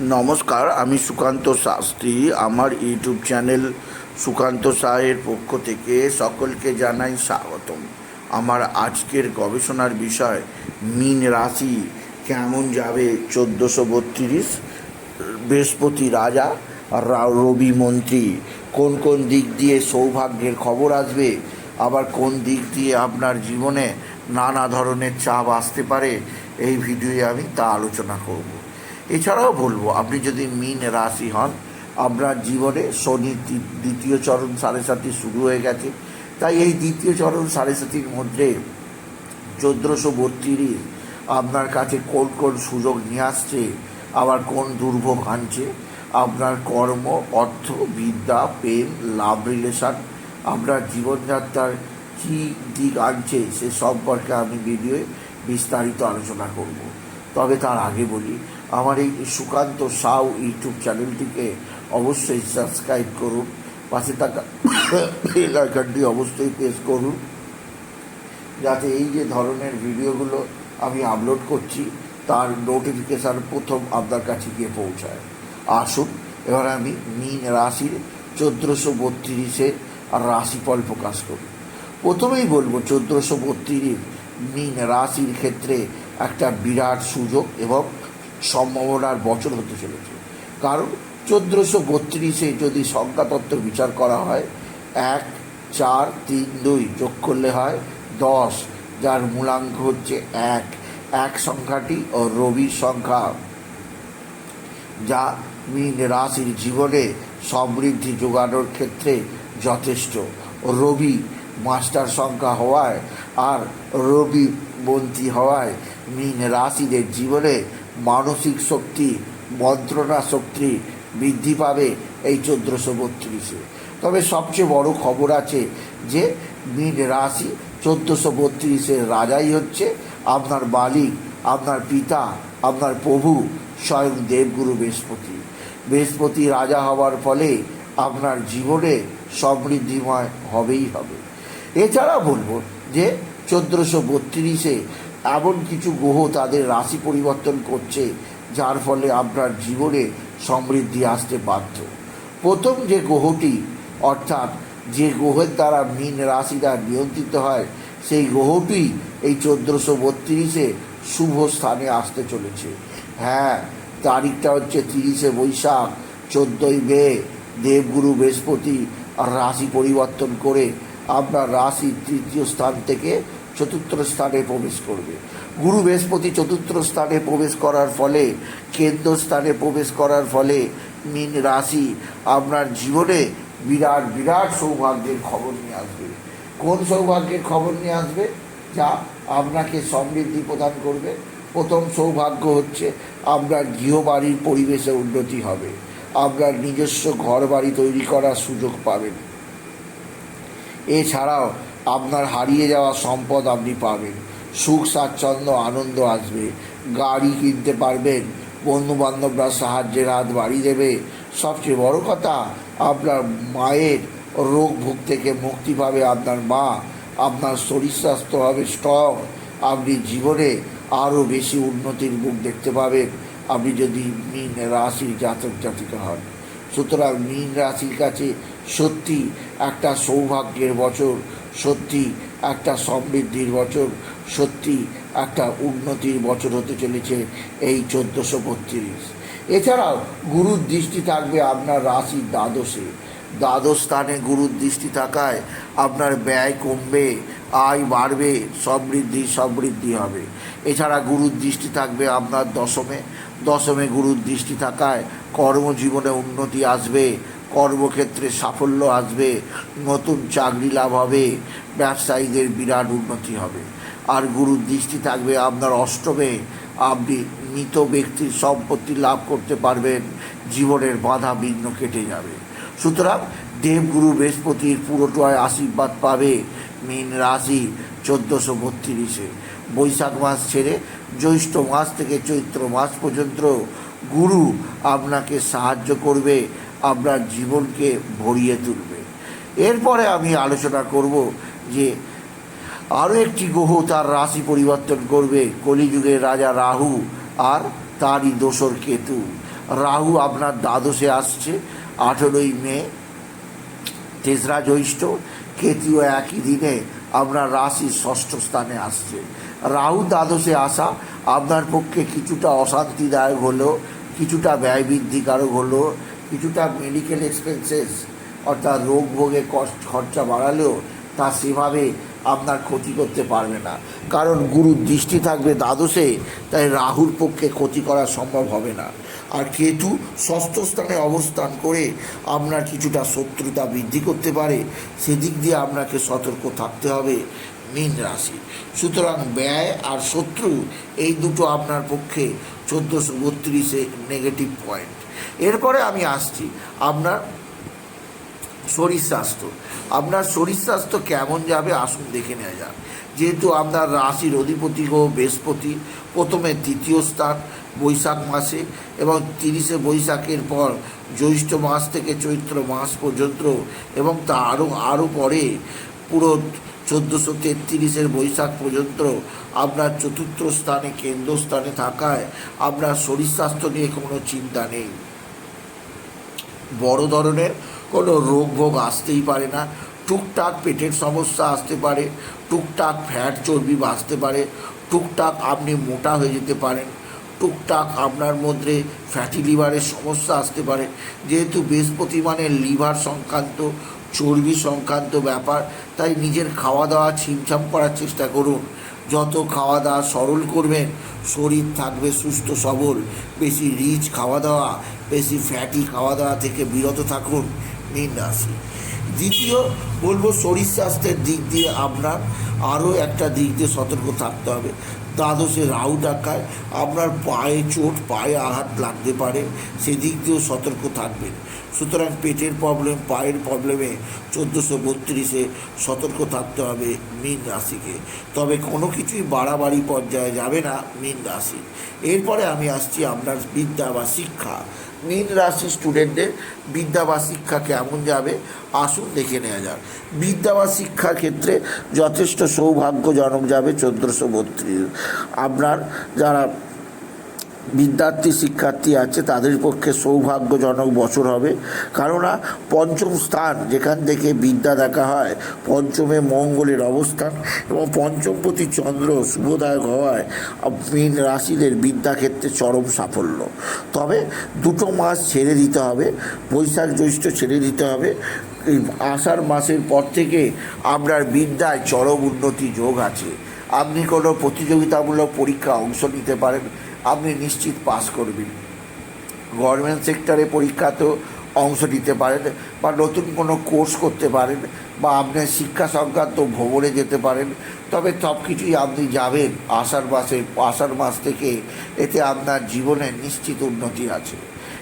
নমস্কার, আমি সুকান্ত শাস্ত্রী। আমার ইউটিউব চ্যানেল সুকান্ত সাহের পক্ষ থেকে সকলকে জানাই স্বাগতম। আমার আজকের গবেষণার বিষয়, মিন রাশি কেমন যাবে? চোদ্দোশো বত্রিশ, বৃহস্পতি রাজা রবি মন্ত্রী। কোন কোন দিক দিয়ে সৌভাগ্যের খবর আসবে? আবার কোন দিক দিয়ে আপনার জীবনে নানা ধরনের চাপ আসতে পারে? এই ভিডিওয়ে আমি তা আলোচনা করব। এছাড়াও বলব, আপনি যদি মিন রাশি হন, আপনার জীবনে শনি দ্বি- দ্বিতীয় চরণ সাড়ে সাতটি শুরু হয়ে গেছে। তাই এই দ্বিতীয় চরণ সাড়ে সাতির মধ্যে চোদ্দোশো বত্রিশ আপনার কাছে কোন কোন সুযোগ নিয়ে আসছে, আবার কোন দুর্ভোগ আনছে, আপনার কর্ম, অর্থ, বিদ্যা, প্রেম লাভ রিলেশন আপনার জীবনযাত্রার কী দিক আনছে, সে সম্পর্কে আমি ভিডিওয়ে বিস্তারিত আলোচনা করব। তবে তার আগে বলি আমার এই সুকান্ত সাউ ইউটিউব চ্যানেলটিকে অবশ্যই সাবস্ক্রাইব করুন। পাশে থাকা অবশ্যই প্রেস করুন। যাতে এই যে ধরনের ভিডিওগুলো আমি আপলোড করছি, তার নোটিফিকেশান প্রথম আপনার কাছে গিয়ে পৌঁছায়। আসুন, এবার আমি মিন রাশির চোদ্দোশো বত্রিশের রাশিফল প্রকাশ করি। প্রথমেই বলব, চোদ্দোশো বত্রিশ মিন রাশির ক্ষেত্রে একটা বিরাট সুযোগ এবং সম্ভাবনার বছর হতে চলেছে। কারণ চোদ্দোশো বত্রিশে যদি সংখ্যাতত্ত্ব বিচার করা হয়, এক, চার, তিন, দুই যোগ করলে হয় দশ, যার মূলাঙ্ক হচ্ছে এক। এক সংখ্যাটি ও রবির সংখ্যা, যা মিন রাশির জীবনে সমৃদ্ধি যোগানোর ক্ষেত্রে যথেষ্ট। রবি মাস্টার সংখ্যা হওয়ায় আর রবি মন্ত্রী হওয়ায় মিন রাশিদের জীবনে মানসিক শক্তি, মন্ত্রণা শক্তি বৃদ্ধি পাবে এই চোদ্দোশো বত্রিশে। তবে সবচেয়ে বড় খবর আছে যে, মিন রাশি চোদ্দোশো বত্রিশের রাজাই হচ্ছে। আপনার মালিক, আপনার পিতা, আপনার প্রভু স্বয়ং দেবগুরু বৃহস্পতি। বৃহস্পতি রাজা হওয়ার ফলে আপনার জীবনে সমৃদ্ধিময় হবেই হবে। এছাড়া বলব যে, চোদ্দোশো বত্রিশে এমন কিছু গ্রহ তাদের রাশি পরিবর্তন করছে, যার ফলে আপনার জীবনে সমৃদ্ধি আসতে বাধ্য। প্রথম যে গ্রহটি, অর্থাৎ যে গ্রহের দ্বারা মীন রাশিটা নিয়ন্ত্রিত হয়, সেই গ্রহটি এই চোদ্দোশো বত্রিশে শুভ স্থানে আসতে চলেছে। হ্যাঁ তারিখটা হচ্ছে তিরিশে বৈশাখ, চোদ্দোই মে, দেবগুরু বৃহস্পতি আর রাশি পরিবর্তন করে আপনার রাশি তৃতীয় স্থান থেকে চতুর্থ স্থানে প্রবেশ করবে। গুরু বৃহস্পতি চতুর্থ স্থানে প্রবেশ করার ফলে, কেন্দ্র স্থানে প্রবেশ করার ফলে মীন রাশি আপনার জীবনে বিরাট বিরাট সৌভাগ্যের খবর নিয়ে আসবে। কোন সৌভাগ্যের খবর নিয়ে আসবে? যা আপনাকে সমৃদ্ধি প্রদান করবে। প্রথম সৌভাগ্য হচ্ছে আপনার গৃহবাড়ির পরিবেশে উন্নতি হবে। আপনার নিজস্ব ঘর বাড়ি তৈরি করার সুযোগ পাবেন। এছাড়াও আপনার হারিয়ে যাওয়া সম্পদ আপনি পাবেন। সুখ, স্বাচ্ছন্দ্য, আনন্দ আসবে। গাড়ি কিনতে পারবেন। বন্ধু বান্ধবরা সাহায্যের হাত বাড়িয়ে দেবে। সবচেয়ে বড় কথা, আপনার মায়ের রোগ ভোগ থেকে মুক্তি পাবে আপনার মা। আপনার শরীর স্বাস্থ্য হবে স্ট্রং আপনি জীবনে আরও বেশি উন্নতির মুখ দেখতে পাবেন। আপনি যদি মিন রাশির জাতক জাতিকা হন। সুতরাং মীন রাশির কাছে সত্যি একটা সৌভাগ্যের বছর। সত্যি একটা সমৃদ্ধির বছর, সত্যি একটা উন্নতির বছর হতে চলেছে এই চোদ্দোশো বত্রিশ। এছাড়াও গুরুর দৃষ্টি থাকবে আপনার রাশি দ্বাদশে। দ্বাদশ স্থানে গুরুর দৃষ্টি থাকায় আপনার ব্যয় কমবে, আয় বাড়বে, সমৃদ্ধি সমৃদ্ধি হবে। এছাড়া গুরুর দৃষ্টি থাকবে আপনার দশমে। দশমে গুরুর দৃষ্টি থাকায় কর্মজীবনে উন্নতি আসবে কর্মক্ষেত্রে সাফল্য আসবে, নতুন চাকরি লাভ হবে, ব্যবসায়ীদের বিরাট উন্নতি হবে। আর গুরুর দৃষ্টি থাকবে আপনার অষ্টমে। আপনি মৃত ব্যক্তির সম্পত্তি লাভ করতে পারবেন, জীবনের বাধা বিঘ্ন কেটে যাবে। সুতরাং দেবগুরু বৃহস্পতির পুরোটায় আশীর্বাদ পাবে মীন রাশি চোদ্দোশো বত্রিশে। বৈশাখ মাস ছেড়ে জ্যৈষ্ঠ মাস থেকে চৈত্র মাস পর্যন্ত গুরু আপনাকে সাহায্য করবে আপনার জীবনকে ভরিয়ে তুলবে। এরপরে আমি আলোচনা করব যে আরও একটি গ্রহ তার রাশি পরিবর্তন করবে। কলিযুগের রাজা রাহু আর তারই দোসর কেতু। রাহু আপনার দ্বাদশে আসছে, আঠেরোই মে, তেসরা জ্যৈষ্ঠ, কেতুও একই দিনে আপনার রাশির ষষ্ঠ স্থানে আসছে। রাহু দ্বাদশে আসা আপনার পক্ষে কিছুটা অশান্তিদায়ক হলেও কিছুটা ব্যয় বৃদ্ধিকারক হলেও কিছুটা মেডিকেল এক্সপেন্সেস অর্থাৎ রোগ ভোগে কষ্ট, খরচা বাড়ালেও তা সেভাবে আপনার ক্ষতি করতে পারবে না। কারণ গুরুর দৃষ্টি থাকবে দ্বাদশে, তাই রাহুর পক্ষে ক্ষতি করা সম্ভব হবে না। আর কেতু ষষ্ঠ স্থানে অবস্থান করে আপনার কিছুটা শত্রুতা বৃদ্ধি করতে পারে, সেদিক দিয়ে আপনাকে সতর্ক থাকতে হবে মীন রাশি। সুতরাং ব্যয় আর শত্রু এই দুটো আপনার পক্ষে চোদ্দোশো বত্রিশে নেগেটিভ পয়েন্ট এরপরে আমি আসছি, আপনার শরীর স্বাস্থ্য। আপনার শরীর স্বাস্থ্য কেমন যাবে? আসুন দেখে নেওয়া যাক। যেহেতু আপনার রাশির অধিপতি গ্রহ বৃহস্পতি, প্রথমে তৃতীয় স্থান, বৈশাখ মাসে এবং তিরিশে বৈশাখের পর জ্যৈষ্ঠ মাস থেকে চৈত্র মাস পর্যন্ত এবং তা আরও আরও পরে পুরো চোদ্দোশো তেত্রিশের বৈশাখ পর্যন্ত আপনার চতুর্থ স্থানে, কেন্দ্রস্থানে থাকায় আপনার শরীর স্বাস্থ্য নিয়ে কোনো চিন্তা নেই। বড় ধরনের কোনো রোগ ভোগ আসতেই পারে না। টুকটাক পেটের সমস্যা আসতে পারে, টুকটাক ফ্যাট চর্বি বাঁচতে পারে, টুকটাক আপনি মোটা হয়ে যেতে পারেন, টুকটাক আপনার মধ্যে ফ্যাটি লিভারের সমস্যা আসতে পারে। যেহেতু বৃহস্পতি মানে লিভার সংক্রান্ত চর্বি সংক্রান্ত ব্যাপার, তাই নিজের খাওয়া দাওয়া ছিমছাম করার চেষ্টা করুন। যত খাওয়া দাওয়া সরল করবেন শরীর থাকবে সুস্থ, সবল। বেশি রিচ খাওয়া দাওয়া, বেশি ফ্যাটি খাওয়া দাওয়া থেকে বিরত থাকুন মীন রাশি দ্বিতীয়, বলব শরীর স্বাস্থ্যের দিক দিয়ে আপনার আরও একটা দিক দিয়ে সতর্ক থাকতে হবে। দ্বাদশে রাহু ডাকায় আপনার পায়ে চোট, পায়ে আঘাত লাগতে পারে, সেদিক দিয়েও সতর্ক থাকবেন। সুতরাং পেটের প্রবলেম পায়ের প্রবলেমে চোদ্দোশো বত্রিশে সতর্ক থাকতে হবে মীন রাশিকে তবে কোনো কিছুই বাড়াবাড়ি পর্যায়ে যাবে না মীন রাশি। এরপরে আমি আসছি আপনার বিদ্যা বা শিক্ষা। মীন রাশি স্টুডেন্টদের বিদ্যা বা শিক্ষা কেমন যাবে? আসুন দেখে নেওয়া যাক। বিদ্যা বা শিক্ষার ক্ষেত্রে যথেষ্ট সৌভাগ্যজনক যাবে চোদ্দোশো বত্রিশ। আপনার যারা বিদ্যার্থী, শিক্ষার্থী আছে, তাদের পক্ষে সৌভাগ্যজনক বছর হবে। কেননা, পঞ্চম স্থান, যেখান থেকে বিদ্যা দেখা হয়, পঞ্চমে মঙ্গলের অবস্থান এবং পঞ্চমপতি চন্দ্র শুভদায়ক হওয়ায় মীন রাশিদের বিদ্যাক্ষেত্রে চরম সাফল্য। তবে দুটো মাস ছেড়ে দিতে হবে, বৈশাখ জ্যৈষ্ঠ ছেড়ে দিতে হবে। আষাঢ় মাসের পর থেকে আপনার বিদ্যায় চরম উন্নতি যোগ আছে। আপনি কোনো প্রতিযোগিতামূলক পরীক্ষা অংশ নিতে পারেন আপনি নিশ্চিত পাস করবেন। গভর্নমেন্ট সেক্টরে পরীক্ষাতেও অংশ নিতে পারেন বা নতুন কোনো কোর্স করতে পারেন বা আপনি শিক্ষা সংক্রান্ত ভ্রমণে যেতে পারেন। তবে সব কিছুই আপনি যাবেন আষাঢ় মাসে, আষাঢ় মাস থেকে এতে আপনার জীবনের নিশ্চিত উন্নতি আছে।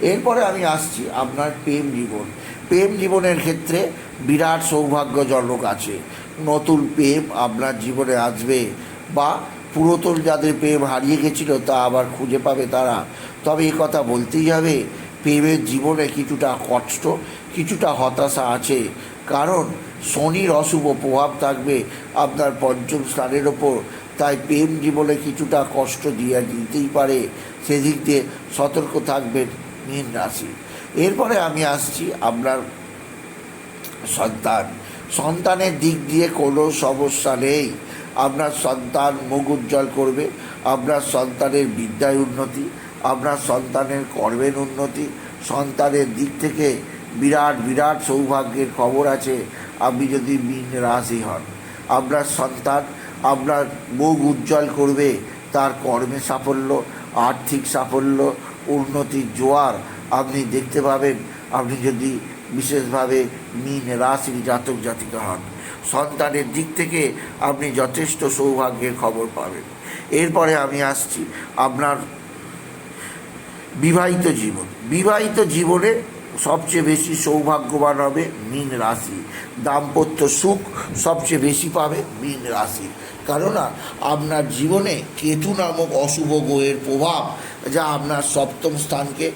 এরপরে আমি আসছি আপনার প্রেম জীবন। প্রেম জীবনের ক্ষেত্রে বিরাট সৌভাগ্যজনক আছে। নতুন প্রেম আপনার জীবনে আসবে বা পুরাতন যাদের প্রেম হারিয়ে গেছিল, তা আবার খুঁজে পাবে তারা। তবে এই কথা বলতেই হবে, প্রেমের জীবনে কিছুটা কষ্ট, কিছুটা হতাশা আছে। কারণ শনির অশুভ প্রভাব থাকবে আপনার পঞ্চম স্থানের ওপর, তাই প্রেম জীবনে কিছুটা কষ্ট দিয়ে দিতেই পারে। সেদিক দিয়ে সতর্ক থাকবেন মীন রাশি। এরপরে আমি আসছি আপনার সন্তান। সন্তানের দিক দিয়ে কোনো সমস্যা নেই। আপনার সন্তান মুখ উজ্জ্বল করবে, আপনার সন্তানের বিদ্যায় উন্নতি, আপনার সন্তানের কর্মের উন্নতি, সন্তানের দিক থেকে বিরাট বিরাট সৌভাগ্যের খবর আছে, আপনি যদি মীন রাশি হন, আপনার সন্তান আপনার মুখ উজ্জ্বল করবে, তার কর্মে সাফল্য, আর্থিক সাফল্য, উন্নতির জোয়ার আপনি দেখতে পাবেন। আপনি যদি বিশেষভাবে মীন রাশির জাতক জাতিকা হন সন্তানের দিক থেকে আপনি যথেষ্ট সৌভাগ্যের খবর পাবেন। এরপরে আমি আসছি আপনার বিবাহিত জীবন। বিবাহিত জীবনে সবচেয়ে বেশি সৌভাগ্যবান হবে মীন রাশি। দাম্পত্য সুখ সবচেয়ে বেশি পাবে মীন রাশি। কেননা আপনার জীবনে কেতু নামক অশুভ গ্রহের প্রভাব যা আপনার সপ্তম স্থানকে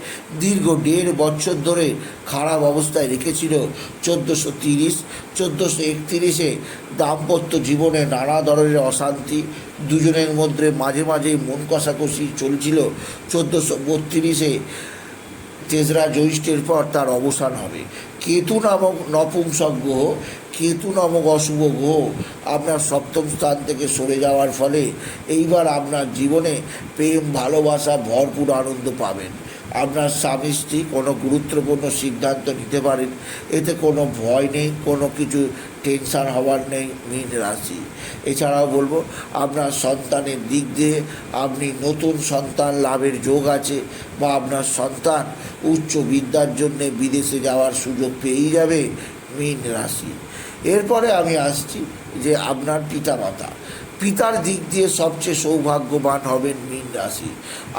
দীর্ঘ দেড় বছর ধরে খারাপ অবস্থায় রেখেছিল। চোদ্দোশো তিরিশ, চোদ্দোশো একত্রিশে দাম্পত্য জীবনে নানা ধরনের অশান্তি দুজনের মধ্যে মাঝে মাঝে মন কষাকষি চলছিল। চোদ্দোশো বত্রিশে তেসরা জ্যৈষ্ঠের পর তার অবসান হবে। কেতু নামক নপুংসক গ্রহ, কেতু নামক অশুভ গ্রহ আপনার সপ্তম স্থান থেকে সরে যাওয়ার ফলে এইবার আপনার জীবনে প্রেম, ভালোবাসা, ভরপুর আনন্দ পাবেন। আপনার স্বামী, স্ত্রী কোনো গুরুত্বপূর্ণ সিদ্ধান্ত নিতে পারেন। এতে কোনো ভয় নেই, কোনো কিছু টেনশান হওয়ার নেই, মীন রাশি। এছাড়াও বলব, আপনার সন্তানের দিক দিয়ে আপনি নতুন সন্তান লাভের যোগ আছে বা আপনার সন্তান উচ্চ বিদ্যার জন্যে বিদেশে যাওয়ার সুযোগ পেয়েই যাবে মীন রাশি। এরপরে আমি আসছি যে আপনার পিতামাতা। পিতার দিক দিয়ে সবচেয়ে সৌভাগ্যবান হবেন মীন রাশি।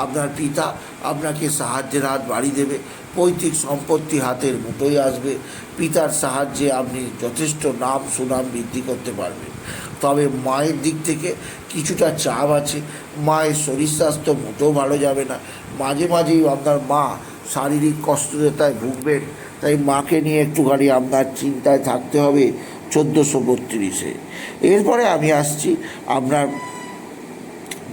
আপনার পিতা আপনাকে সাহায্যের হাত বাড়ি দেবে, পৈতৃক সম্পত্তি হাতের মুঠোয় আসবে, পিতার সাহায্যে আপনি যথেষ্ট নাম সুনাম বৃদ্ধি করতে পারবেন। তবে মায়ের দিক থেকে কিছুটা চাপ আছে, মায়ের শরীর স্বাস্থ্য মোটেও ভালো যাবে না। মাঝে মাঝেই আপনার মা শারীরিক কষ্টতায় ভুগবেন, তাই মাকে নিয়ে একটুখানি আপনার চিন্তায় থাকতে হবে। চোদ্দোশো বত্রিশে। এরপরে আমি আসছি আপনার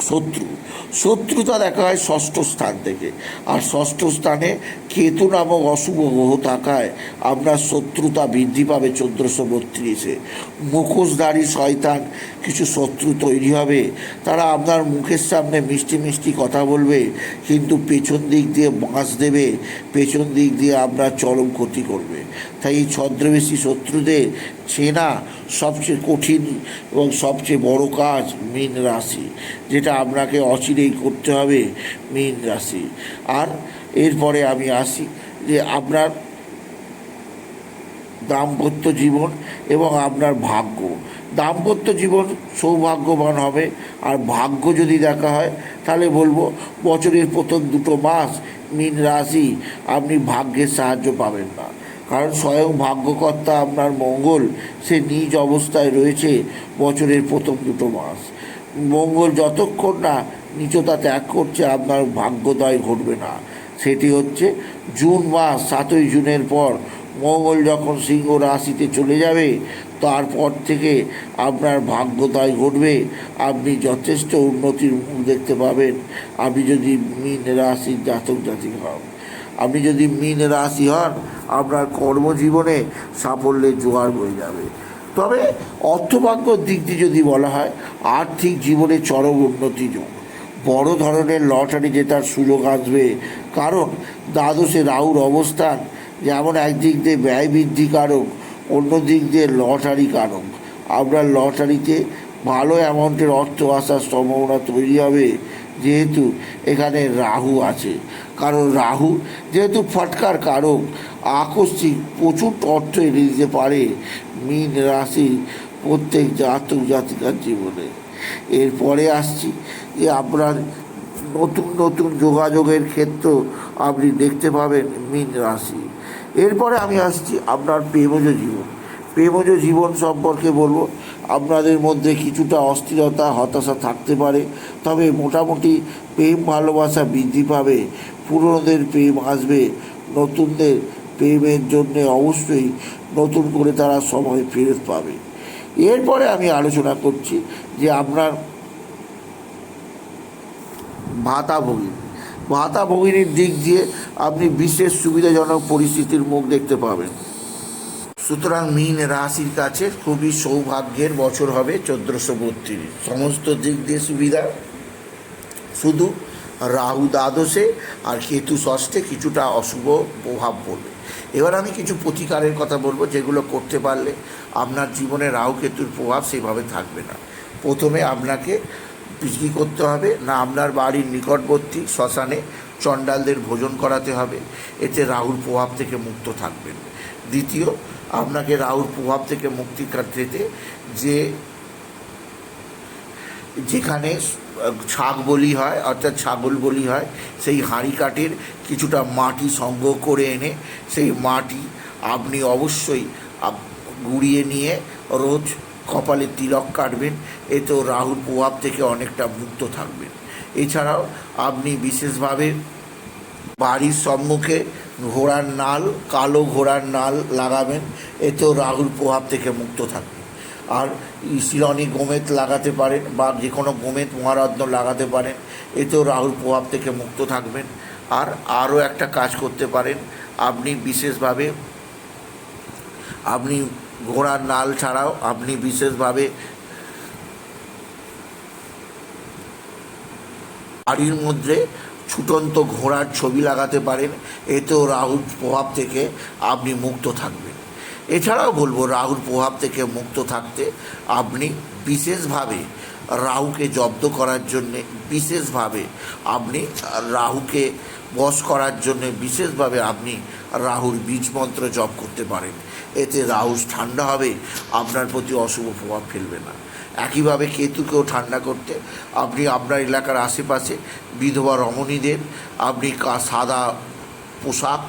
শত্রু। শত্রুতা দেখা হয় ষষ্ঠ স্থান থেকে। আর ষষ্ঠ স্থানে কেতু নামক অশুভ গ্রহ থাকায় আপনার শত্রুতা বৃদ্ধি পাবে চোদ্দোশো বত্রিশে। মুখোশধারী শয়তান, কিছু শত্রু তৈরি হবে। তারা আপনার মুখের সামনে মিষ্টি মিষ্টি কথা বলবে, কিন্তু পেছন দিক দিয়ে বাঁশ দেবে। পেছন দিক দিয়ে আপনার চরম ক্ষতি করবে। তাই এই ছদ্মবেশী শত্রুদের চেনা সবচেয়ে কঠিন এবং সবচেয়ে বড় কাজ মীন রাশি, যেটা আপনাকে অচিরেই করতে হবে মীন রাশি। আর এরপরে আমি আসি যে আপনার দাম্পত্য জীবন এবং আপনার ভাগ্য। দাম্পত্য জীবন সৌভাগ্যবান হবে। আর ভাগ্য যদি দেখা হয়, তাহলে বলব বছরের প্রথম দুটো মাস মীন রাশি, আপনি ভাগ্যের সাহায্য পাবেন না। কারণ স্বয়ং ভাগ্যকর্তা আপনার মঙ্গল, সে নিজ অবস্থায় রয়েছে বছরের প্রথম দুটো মাস। মঙ্গল যতক্ষণ না নিচতা ত্যাগ করছে, আপনার ভাগ্যোদয় ঘটবে না। সেটি হচ্ছে জুন মাস, সাতই জুনের পর মঙ্গল যখন সিংহ রাশিতে চলে যাবে, তারপর থেকে আপনার ভাগ্যোদয় ঘটবে। আপনি যথেষ্ট উন্নতির মুখ দেখতে পাবেন। আপনি যদি মীন রাশির জাতক জাতিক হন, আপনি যদি মীন রাশি হন, আপনার কর্মজীবনে সাফল্যের জোয়ার বয়ে যাবে। তবে অর্থভাগ্যর দিক দিয়ে যদি বলা হয়, আর্থিক জীবনে চরম উন্নতি যোগ। বড় ধরনের লটারি জেতার সুযোগ আসবে। কারণ দ্বাদশে রাহুর অবস্থান যেমন একদিক দিয়ে ব্যয় বৃদ্ধি কারক, অন্য দিক দিয়ে লটারি কারক। আপনার লটারিতে ভালো অ্যামাউন্টের অর্থ আসার সম্ভাবনা তৈরি হবে যেহেতু এখানে রাহু আছে। কারণ রাহু যেহেতু ফটকার কারক, আকস্মিক প্রচুর অর্থ এনে দিতে পারে মীন রাশি প্রত্যেক জাতক জাতিকার জীবনে। এরপরে আসছি যে আপনার নতুন নতুন যোগাযোগের ক্ষেত্র আপনি দেখতে পাবেন মীন রাশি। এরপরে আমি আসছি আপনার প্রেমজ জীবন। প্রেমজ জীবন সম্পর্কে বলব, আপনাদের মধ্যে কিছুটা অস্থিরতা, হতাশা থাকতে পারে, তবে মোটামুটি প্রেম ভালোবাসা বৃদ্ধি পাবে। পুরনোদের প্রেম আসবে, নতুনদের প্রেমের জন্য অবশ্যই নতুন করে তারা সময় ফেরত পাবে। এরপরে আমি আলোচনা করছি যে আপনার ভাতা ভগিনী ভাতা ভগিনীর দিক দিয়ে আপনি বিশেষ সুবিধাজনক পরিস্থিতির মুখ দেখতে পাবেন। সুতরাং মীন রাশির কাছে খুবই সৌভাগ্যের বছর হবে চোদ্দোশো বত্রিশ। সমস্ত দিক দিয়ে সুবিধা। শুধু রাহু দ্বাদশে আর কেতু ষষ্ঠে কিছুটা অশুভ প্রভাব পড়বে। এবার আমি কিছু প্রতিকারের কথা বলব যেগুলো করতে পারলে আপনার জীবনে রাহু কেতুর প্রভাব সেভাবে থাকবে না। প্রথমে আপনাকে কী করতে হবে? না আপনার বাড়ির নিকটবর্তী শ্মশানে চণ্ডালদের ভোজন করাতে হবে। এতে রাহুর প্রভাব থেকে মুক্ত থাকবেন। দ্বিতীয়, আপনাকে রাহুর প্রভাব থেকে মুক্তি পেতে যে যেখানে ছাগ বলি হয়, অর্থাৎ ছাগল বলি হয়, সেই হাঁড়ি কাঠের কিছুটা মাটি সংগ্রহ করে এনে সেই মাটি আপনি অবশ্যই গুঁড়িয়ে নিয়ে রোজ কপালে তিলক কাটবেন এতেও রাহুর প্রভাব থেকে অনেকটা মুক্ত থাকবেন। এছাড়াও আপনি বিশেষভাবে বাড়ির সম্মুখে ঘোড়ার নাল, কালো ঘোড়ার নাল লাগাবেন এতেও রাহুর প্রভাব থেকে মুক্ত থাকবে আর শিলনি গোমেত লাগাতে পারেন বা যে কোনো গোমেত মহারত্ন লাগাতে পারেন এতেও রাহুর প্রভাব থেকে মুক্ত থাকবেন। আর আরও একটা কাজ করতে পারেন, আপনি বিশেষভাবে আপনি ঘোড়ার নাল ছাড়াও আপনি বিশেষভাবে বাড়ির মধ্যে ছুটন্ত ঘোড়ার ছবি লাগাতে পারেন, এতেও রাহুর প্রভাব থেকে আপনি মুক্ত থাকবেন। এছাড়াও বলব রাহুর প্রভাব থেকে মুক্ত থাকতে আপনি বিশেষভাবে রাহুকে জব্দ করার জন্যে, বিশেষভাবে আপনি রাহুকে বশ করার জন্যে, বিশেষভাবে আপনি রাহুর বীজ মন্ত্র জপ করতে পারেন। এতে রাউস ঠান্ডা হবে, আপনার প্রতি অশুভ প্রভাব ফেলবে না। একইভাবে কেতুকেও ঠান্ডা করতে, আপনি আপনার এলাকার আশেপাশে বিধবা রমণীদের, আপনি সাদা পোশাক,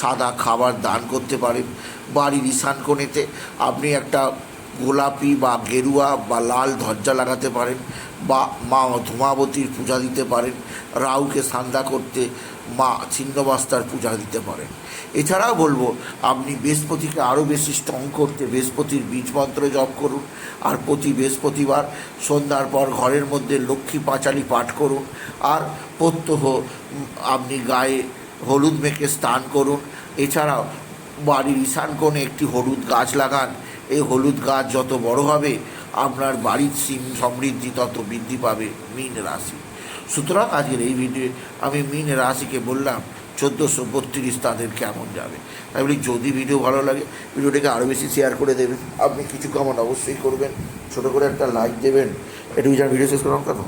সাদা খাবার দান করতে পারেন, বাড়ির ঈশান কোণেতে আপনি একটা গোলাপি বা গেরুয়া বা লাল ধ্বজা লাগাতে পারেন বা মা ধূমাবতীর পূজা দিতে পারেন, রাহুকে সান্দা করতে মা ছিন্নবাস্তার পূজা দিতে পারেন। এছাড়াও বলব, আপনি বৃহস্পতিকে আরও বেশি স্ট্রং করতে বৃহস্পতির বীজ মন্ত্র জপ করুন, আর প্রতি বৃহস্পতিবার সন্ধ্যার পর ঘরের মধ্যে লক্ষ্মী পাঁচালি পাঠ করুন, আর প্রত্যহ আপনি গায়ে হলুদ মেখে স্নান করুন। এছাড়াও বাড়ির ঈশান কোণে একটি হলুদ গাছ লাগান এই হলুদ গাছ যত বড় হবে, আপনার বাড়ির সিম সমৃদ্ধি তত বৃদ্ধি পাবে মীন রাশি। সুতরাং আজকের এই ভিডিও আমি মীন রাশিকে বললাম, চোদ্দোশো বত্রিশ তাদের কেমন যাবে? তাই বলি, যদি ভিডিও ভালো লাগে ভিডিওটাকে আরও বেশি শেয়ার করে দেবেন। আপনি কিছু কমন অবশ্যই করবেন। ছোটো করে একটা লাইক দেবেন। এটুকু ভিডিও শেষ করলাম কেন?